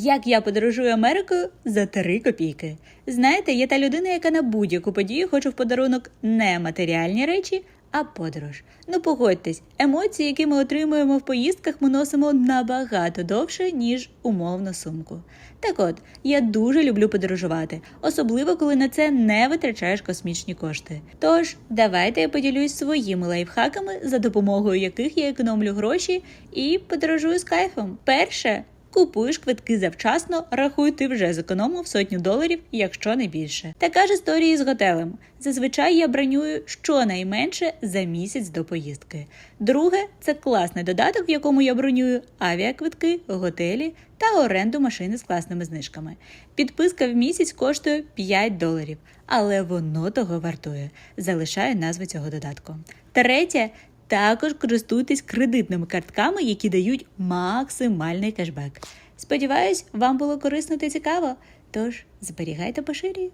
Як я подорожую Америкою за 3 копійки. Знаєте, я та людина, яка на будь-яку подію хоче в подарунок не матеріальні речі, а подорож. Ну погодьтесь, емоції, які ми отримуємо в поїздках, ми носимо набагато довше, ніж умовну сумку. Так от, я дуже люблю подорожувати, особливо коли на це не витрачаєш космічні кошти. Тож, давайте я поділюсь своїми лайфхаками, за допомогою яких я економлю гроші і подорожую з кайфом. Перше. Купуєш квитки завчасно, рахуй, ти вже зекономив сотню доларів, якщо не більше. Така ж історія з готелем. Зазвичай я бронюю щонайменше за місяць до поїздки. Друге це класний додаток, в якому я бронюю авіаквитки, готелі та оренду машини з класними знижками. Підписка в місяць коштує 5 доларів, але воно того вартує. Залишаю назву цього додатку. Третє також користуйтесь кредитними картками, які дають максимальний кешбек. Сподіваюсь, вам було корисно та цікаво. Тож зберігайте поширі.